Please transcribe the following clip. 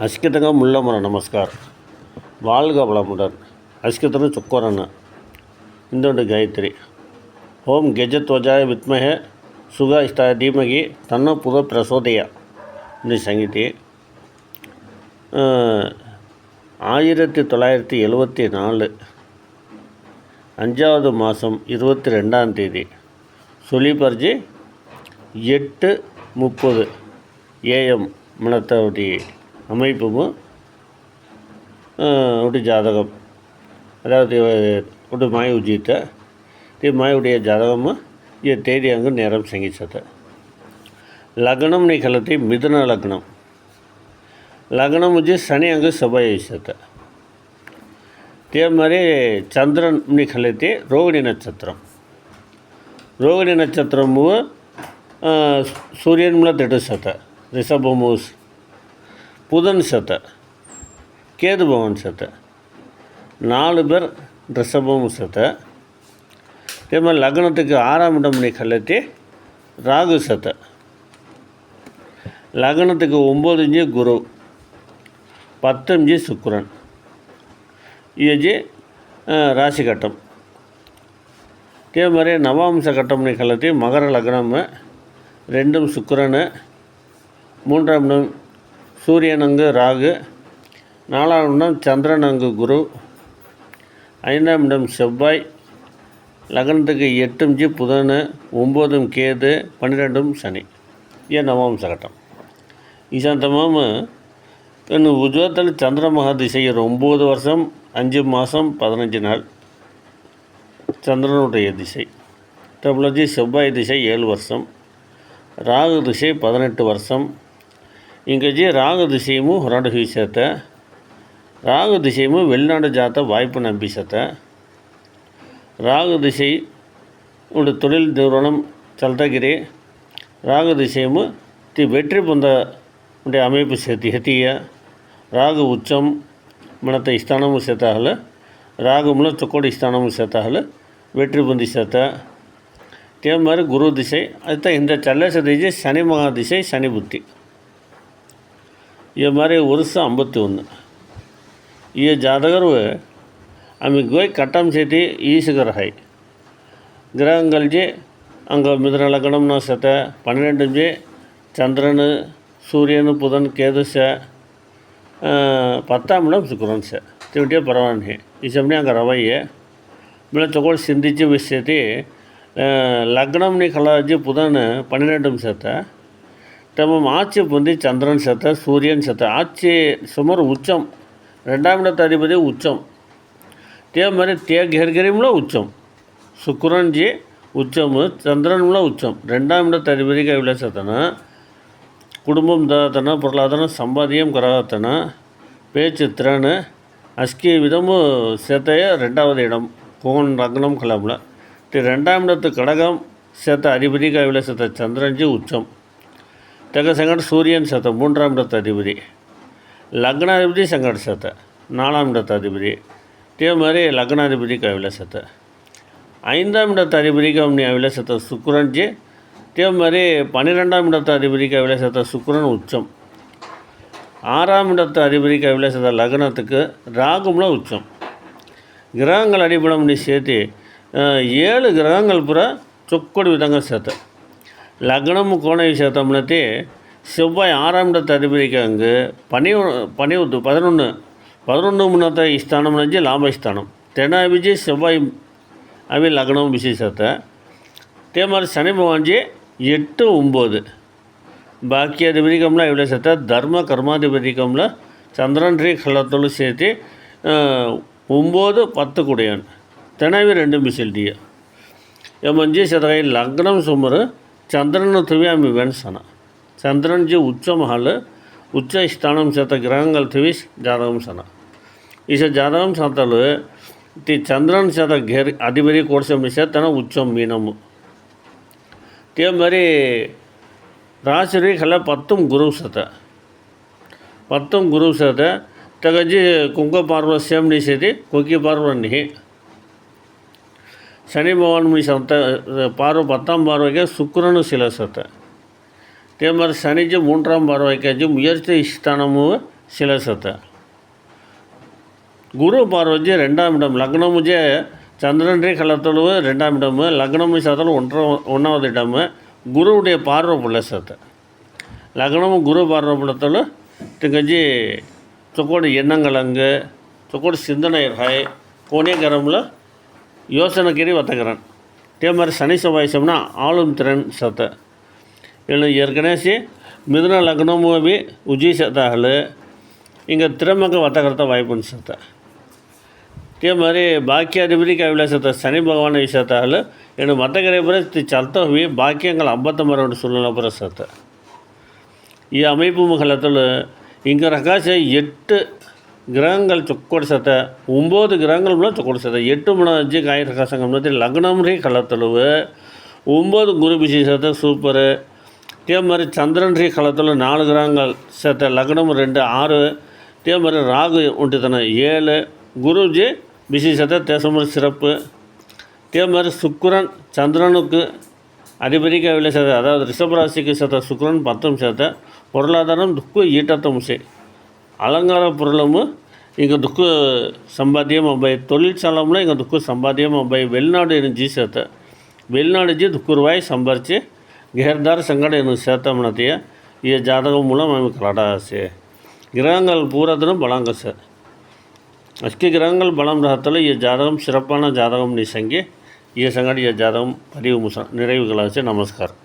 అస్కితంగా ముళ్ళమ్మన నమస్కార్ வாழ்க வளமுடன் அஸ்கிதனும் சுக்கரன் இந்தோண்டு காயத்ரி ஓம் கெஜத்வஜாய வித்மஹே சுக இஷ்டாய தீமகி தன்ன புத பிரசோதயா இந்த சங்கீதி அஹ், ஆயிரத்தி தொள்ளாயிரத்தி எழுவத்தி நாலு அஞ்சாவது மாதம் இருபத்தி ரெண்டாம் தேதி சுழிபர்ஜி எட்டு முப்பது ஏஎம் மனத்தவுடைய அமைப்பும் ஒரு ஜாதகம் அதாவது ஒரு மாய உஜித்த તે માયુடைய જાદવમાં એ તેરી અંગ નેરમ સંગી છતાં લગ્નમની ખલતી મિથુન લગ્નમ લગ્નમ જે શનિ અંગ સભાય છતાં તે મારે ચંદ્રની ખલતી રોહિણી નક્ષત્રમ રોહિણી નક્ષત્રમ સૂર્યનમાં திட்டு சத்த ரிஷபமூஸ் புதன் சத்த கேது பவன் நாலு பேர் ரிஷபம் சத்த. இதே மாதிரி லக்னத்துக்கு ஆறாம் இடம் நீ கல்லத்தி ராகு சத்த. லக்னத்துக்கு ஒம்பது இஞ்சி குரு பத்தஞ்சு சுக்கரன் சுக்கிரன். இது ராசி கட்டம். இதே மாதிரி நவாம்ச கட்டம்னு கலத்தி மகர லக்னம் ரெண்டும் சுக்கரன் மூன்றாம் இடம் சூரியன் அங்கு ராகு நாலாம் இடம் சந்திரன் அங்கு குரு ஐந்தாம் இடம் செவ்வாய் லக்னத்துக்கு எட்டும் ஜி புதன் ஒம்போதும் கேது பன்னிரெண்டும் சனி. இது நவம் சகட்டம். ఈశాంతమామ తను ఉజ్వతలు చంద్రమహాదిశయ్యర్ ஒம்பது வருஷம் அஞ்சு மாதம் பதினஞ்சு நாள். சந்திரனுடைய திசை. டபுளஜி செவ்வாய் திசை ஏழு வருஷம் ராகு திசை பதினெட்டு வருஷம் ఇంకది రాగదిశయము ಹೊರಡಹಿ ಸತ రాగదిశయము వెళ్ళనాడ జాత వాయిపు నంపి సత ராகதிசை உடைய தொழில் நிறுவனம் சல்தகிரி. ராகதிசையும் தி வெற்றி பொந்த உடைய அமைப்பு சேர்த்து ஹெத்திய. ராகு உச்சம் மனத்தை ஸ்தானமும் சேர்த்தாகல. ராகுமுல தொக்கோடி ஸ்தானமும் சேர்த்தாகல. வெற்றி பொந்தி சேர்த்த. அதே மாதிரி குரு திசை அதுதான் இந்த சல்லேச திசை சனி மகா திசை சனி புத்தி. हमारे वर्ष अंबत्ती ಒಂದು ये ಜಾತಕರು ಆಮೇಲೆ ಗೋಯ್ ಕಟ್ಟಂ ಸೇತಿ ಈಸುಗರ ಹೈ கிரகங்கள்ஜி அங்கே மிதுன லக்னம்னா சத்த பன்னிரெண்டுஞ்சு சந்திரன் சூரியன் புதன் கேது ச பத்தாம் இடம் சுக்கரன் ச ತಿವಿಟೆ ಪರವಾನ್ಹಿ ಈ ಸಮನೆ ಹಂಗೆ ರವಯ್ಯ ಬೆಳೆ ತಗೊಳ್ಳಿ ಸಿಂಧಿಜಿ ವಿಶ್ಯತಿ ಲಗ್ನಂನಿ ಕಲಾಜಿ புதன் பன்னிரெண்டும் சேர்த்த தமம் ஆட்சி பொந்தி சந்திரன் சேர்த்த சூரியன் சேர்த்த ஆட்சி சுமார் உச்சம். ரெண்டாம் இடத்து அதிபதி உச்சம். தே மாதிரி தே கெர்கரிம்ல உச்சம். சுக்கிரன்ஜி உச்சம். சந்திரன்ல உச்சம். ரெண்டாம் இடத்து அதிபதிக்கு எவ்வளோ சேர்த்தனா குடும்பம் தாத்தன பொருளாதாரம் சம்பாதியம் கரகத்தன பேச்சு திறன் அஸ்கி விதமும் சேத்தைய ரெண்டாவது இடம். புகன் ரக்னம் கிளம்புல. ரெண்டாம் இடத்து கடகம் சேர்த்த அதிபதி எவ்வளோ சேத்த சந்திரன்ஜி உச்சம். தக சங்கட சூரியன் சத்தம் மூன்றாம் இடத்து அதிபதி. லக்னாதிபதி சங்கட சத்த நாலாம் இடத்து அதிபதி. இதே மாதிரி லக்னாதிபதிக்கு அவிலசத்தை ஐந்தாம் இடத்து அதிபதிக்கு அவனி அவிலசத்தை சுக்கரன்ஜி இதே மாதிரி பன்னிரெண்டாம் இடத்து அதிபதிக்கு அவிலசத்தை சுக்ரன் உச்சம். ஆறாம் இடத்து அதிபதிக்கு அபிலாசத்தை லக்னத்துக்கு ராகும்ல உச்சம். கிரகங்கள் அடிப்படம் சேர்த்து ஏழு கிரகங்கள் புற சொக்கொடி விதங்கள் சேர்த்து லக்னம் கோணேஷத்தம்னத்தே செவ்வாய் ஆறாம் இடத்து அதிபதிக்கு அங்கு பனி பனி பதினொன்று பதினொன்று முன்னத்த ஸ்தானம் நினச்சி லாபஸ்தானம் தெனாபிஜி செவ்வாய் அவை லக்னம் விசேஷத்தை. அதே மாதிரி சனி பகவான்ஜி எட்டு ஒம்பது பாக்கியாதிபதிக்கம்ல இவ்வளோ சேர்த்தா தர்ம கர்மாதிபதிக்கம்ல சந்திரன் ரீ கலத்தோடு சேர்த்து ஒம்பது பத்து குடையான். தினவி ரெண்டு மிசில்டியா எம்ஜி சதகை லக்னம் சுமரு ಚಂದ್ರನ ತುವ್ಯಾಮಿ ವೆಣಸನ ಚಂದ್ರನ ಜಿ ಉಚ್ಚ ಮಹಲ್ ಉಚ್ಚ ಸ್ಥಾನಂ ಸತ ಗ್ರಹಗಳು ತಿವಿಸ್ ಜಾದವಂ ಸನ ಈಶ ಜಾದವಂ ಸತಲು ತಿ ಚಂದ್ರನ ಸತ ಘೇರ್ ಅಧಿಪತಿ ಕೋಡ್ಸಂ ತನ ಉಚ್ಚಂ ಮೀನಮ್ தே மாதிரி ராசிரி கலை பத்தும் குரு சத பத்தும் குரு சத தகஜி குங்க பார்வ சேம் நிசதி குக்கி பார்வன்னி ಶನಿ ಭಗವಾನ್ ಮಿ ಸಂತ பார்வை பத்தாம் பார்வைக்கு சுக்கிரனு சில சத்த அதே மாதிரி சனிஜி மூன்றாம் பார்வைக்காச்சும் முயற்சி ஸ்தானமும் சில சத்த குரு பார்வஜி ரெண்டாம் இடம் லக்னமுஜே சந்திரன்றே கலத்தொழுவு ரெண்டாம் இடம் லக்னமு சாத்தலும் ஒன்ற ஒன்றாவது இடம் குருவுடைய பார்வை புள்ள சத்த லக்னமும் குரு பார்வை புள்ளத்தொழு திங்கஜி ಚೊಕ್ಕೋಡು ಎಣ್ಣಂಗಳಂಗೆ ಚೊಕ್ಕೋಡು ಸಿಂಧನ ಇರ್ಹಾಯ್ ಕೋಣೆ ಗರಂಲ யோசனைக்கறி வத்தக்கிறேன் அதே மாதிரி சனி செவ்வாய்சம்னா ஆளும் திறன் சத்த இல்லை ஏற்கனவே மிதுன லக்னமோவி உஜி சத்தாகல் இங்கே திறமக்க வத்தக்கிறத வாய்ப்புன்னு சத்த அதே மாதிரி பாக்கியாதிபதி ಕೈಲಾಸದ ಶನಿ ಭಗವಾನ ವಿಷಯತಾಗಲು ಏನು ಮತಗರೆ ಬರ ಚಲ್ತವಿ பாக்கியங்கள் ஐம்பத்தொம்பது சூழ்நிலை ಬರ சத்த ಈ அமைப்பு முகலத்தில் இங்கே ரகாச எட்டு கிரகங்கள் சொக்கோடு சத்தை ஒம்பது கிரகங்களும் சொக்கோடு சத்தை எட்டு மணி காயிற கசங்கம்னு லக்னம் ரீ களத்தளவு ஒம்பது குரு விசேஷத்தை சூப்பரு. இதே மாதிரி சந்திரன் ரீ களத்தில் நாலு கிரகங்கள் சேர்த்த லக்னம் ரெண்டு ஆறு. இதே மாதிரி ராகு ஒன்றுத்தனை ஏழு. குருஜி விசேஷத்தை தேசமுறை சிறப்பு. இதே மாதிரி சுக்கரன் சந்திரனுக்கு அதிபதிக்க விலை சேர்த்த அதாவது ரிஷபராசிக்கு சேர்த்த சுக்கரன் பத்தம் சேர்த்த பொருளாதாரம் துக்கு ஈட்டத்தம் சே అలంకార పురలము ఇంక దుక్కు సంపాద్యం అబ్బాయి తొలిచాలంలో ఇంక దుక్కు సంపాద్యం అబ్బాయి వెలినాడు ఏను జీసేత వెలినాడు జీ దుక్కు రూపాయి సంపాదించి గేర్దారు సంగడ ఏను చేతామనతీయ ఈ జాతకం మూలం ఆమె కలడాసే கிரகங்கள் பூராத்திலும் பலம் சார் அஷ்டி கிரகங்கள் பலம் ரகத்தில் ஈ ஜாதகம் சிறப்பான ஜாதகம் நீ சங்கி ஈ சங்கடி ஈ ஜாதகம் பதிவு முசா நிறைவுகளாச்சு நமஸ்காரம்